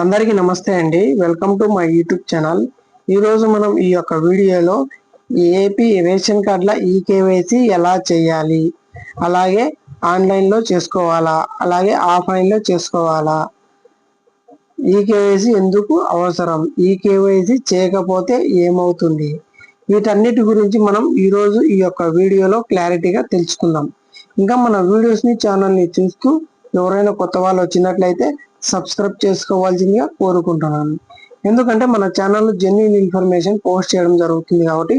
అందరికీ నమస్తే అండి. Welcome to my YouTube channel ఈరోజు మనం ఈ యొక్క వీడియోలో ఏపీ రేషన్ కార్డుల ఈకేవైసీ ఎలా చేయాలి? అలాగే ఆన్లైన్లో చేసుకోవాలా? అలాగే ఆఫ్లైన్లో చేసుకోవాలా? ఈకేవైసీ ఎందుకు అవసరం? ఈకేవైసీ చేయకపోతే ఏమవుతుంది? వీటన్నిటి గురించి మనం ఈరోజు ఈ యొక్క వీడియోలో క్లారిటీగా తెలుసుకుందాం. ఇంకా మన వీడియోస్ని ఛానల్ని చూస్తూ ఎవరైనా కొత్త వాళ్ళు వచ్చినట్లయితే సబ్స్క్రైబ్ చేసుకోవాల్సిందిగా కోరుకుంటున్నాను. ఎందుకంటే మన ఛానల్లో జెన్యున్ ఇన్ఫర్మేషన్ పోస్ట్ చేయడం జరుగుతుంది కాబట్టి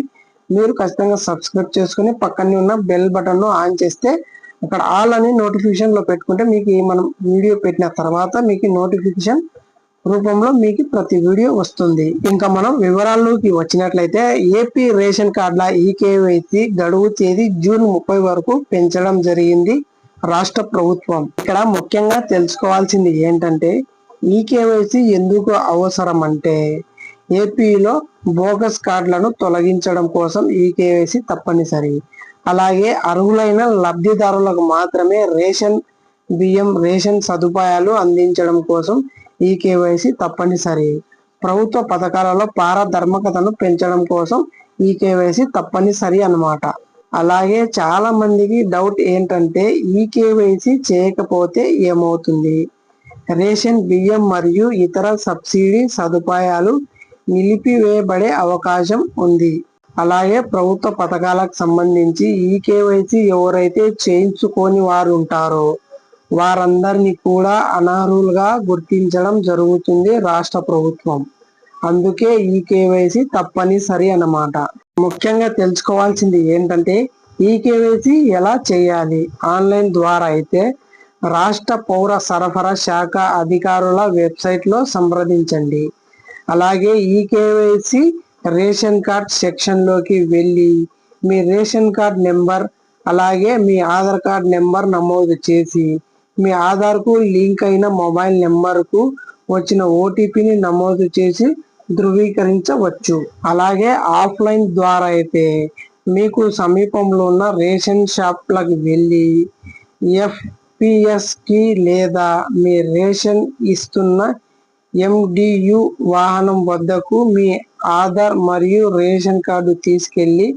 మీరు ఖచ్చితంగా సబ్స్క్రైబ్ చేసుకుని పక్కనే ఉన్న బెల్ బటన్ను ఆన్ చేస్తే అక్కడ ఆల్ అని నోటిఫికేషన్లో పెట్టుకుంటే మీకు మనం వీడియో పెట్టిన తర్వాత మీకు నోటిఫికేషన్ రూపంలో మీకు ప్రతి వీడియో వస్తుంది. ఇంకా మనం వివరాల్లోకి వచ్చినట్లయితే ఏపీ రేషన్ కార్డుల ఈకేవైసీ గడువు తేదీ జూన్ ముప్పై వరకు పెంచడం జరిగింది. రాష్ట్ర ప్రభుత్వం. ఇక్కడ ముఖ్యంగా తెలుసుకోవాల్సింది ఏంటంటే ఈ కేవైసీ ఎందుకు అవసరం అంటే ఏపీలో బోగస్ కార్డులను తొలగించడం కోసం ఈ కేవైసీ తప్పనిసరి. అలాగే అర్హులైన లబ్ధిదారులకు మాత్రమే రేషన్ బియ్యం రేషన్ సదుపాయాలు అందించడం కోసం ఈ కేవైసీ తప్పనిసరి. ప్రభుత్వ పథకాలలో పారధర్మకతను పెంచడం కోసం ఈ కేవైసీ తప్పనిసరి అన్నమాట. అలాగే చాలా మందికి డౌట్ ఏంటంటే ఈ కేవైసీ చేయకపోతే ఏమవుతుంది? రేషన్ బియ్యం మరియు ఇతర సబ్సిడీ సదుపాయాలు నిలిపివేయబడే అవకాశం ఉంది. అలాగే ప్రభుత్వ పథకాలకు సంబంధించి ఈ కేవైసీ ఎవరైతే చేయించుకొని వారు ఉంటారో వారందరినీ కూడా అనర్హులుగా గుర్తించడం జరుగుతుంది రాష్ట్ర ప్రభుత్వం. అందుకే ఈ కేవైసీ తప్పనిసరి అన్నమాట. ముఖ్యంగా తెలుసుకోవాల్సింది ఏంటంటే ఈ కేవైసీ ఎలా చేయాలి? ఆన్లైన్ ద్వారా అయితే రాష్ట్ర పౌర సరఫరా శాఖ అధికారుల వెబ్సైట్లో సంప్రదించండి. అలాగే ఈ కేవైసీ రేషన్ కార్డ్ సెక్షన్లోకి వెళ్ళి మీ రేషన్ కార్డ్ నెంబర్ అలాగే మీ ఆధార్ కార్డ్ నెంబర్ నమోదు చేసి మీ ఆధార్కు లింక్ అయిన మొబైల్ నెంబర్కు వచ్చిన ఓటీపీని నమోదు చేసి ధృవీకరించవచ్చు. అలాగే ఆఫ్లైన్ ద్వారా అయితే మీకు సమీపంలో ఉన్న రేషన్ షాప్లకు వెళ్ళి ఎఫ్పిఎస్కి లేదా మీ రేషన్ ఇస్తున్న ఎండియు వాహనం వద్దకు మీ ఆధార్ మరియు రేషన్ కార్డు తీసుకెళ్ళి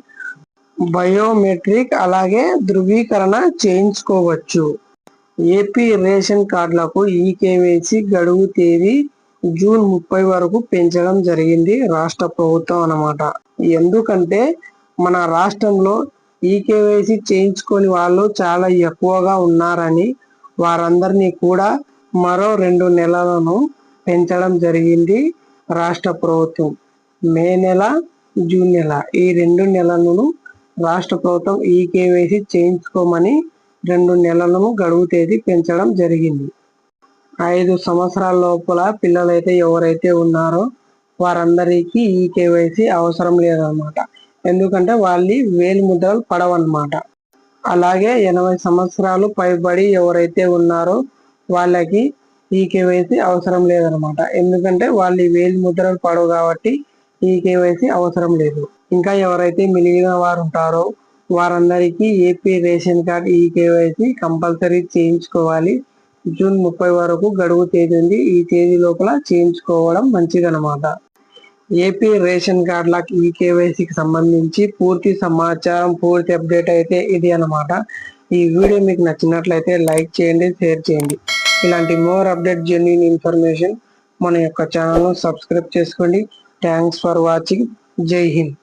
బయోమెట్రిక్ అలాగే ధృవీకరణ చేయించుకోవచ్చు. ఏపీ రేషన్ కార్డులకు ఈ కేవైసీ గడువు తేదీ జూన్ ముప్పై వరకు పెంచడం జరిగింది రాష్ట్ర ప్రభుత్వం అన్నమాట. ఎందుకంటే మన రాష్ట్రంలో ఈ కేవైసీ చేయించుకొని వాళ్ళు చాలా ఎక్కువగా ఉన్నారని వారందరినీ కూడా మరో రెండు నెలలను పెంచడం జరిగింది రాష్ట్ర ప్రభుత్వం. మే నెల జూన్ నెల ఈ రెండు నెలలను రాష్ట్ర ప్రభుత్వం ఈ కేవైసీ చేయించుకోమని రెండు నెలలను గడువు తేదీ పెంచడం జరిగింది. ఐదు సంవత్సరాల లోపల పిల్లలైతే ఎవరైతే ఉన్నారో వారందరికీ ఈ కేవైసీ అవసరం లేదన్నమాట. ఎందుకంటే వాళ్ళు వేలు ముద్రలు పడవన్నమాట. అలాగే ఎనభై సంవత్సరాలు పైబడి ఎవరైతే ఉన్నారో వాళ్ళకి ఈ కేవైసీ అవసరం లేదనమాట ఎందుకంటే వాళ్ళు వేలు ముద్రలు పడవు కాబట్టి ఈ కేవైసీ అవసరం లేదు. ఇంకా ఎవరైతే మిగిలిన వారు ఉంటారో వారందరికీ AP ration card e KYC compulsory చేయించుకోవాలి. జూన్ ముప్పై వరకు గడువు తేదీ ఉంది. ఈ తేదీ లోపల చేయించుకోవడం మంచిదన్నమాట. ఏపీ రేషన్ కార్డుల ఈ కేవైసీకి సంబంధించి పూర్తి సమాచారం పూర్తి అప్డేట్ అయితే ఇది అనమాట ఈ వీడియో మీకు నచ్చినట్లయితే లైక్ చేయండి షేర్ చేయండి. ఇలాంటి మోర్ అప్డేట్ జెన్యున్ ఇన్ఫర్మేషన్ మన యొక్క ఛానల్ను సబ్స్క్రైబ్ చేసుకోండి. Thanks for watching. జై హింద్.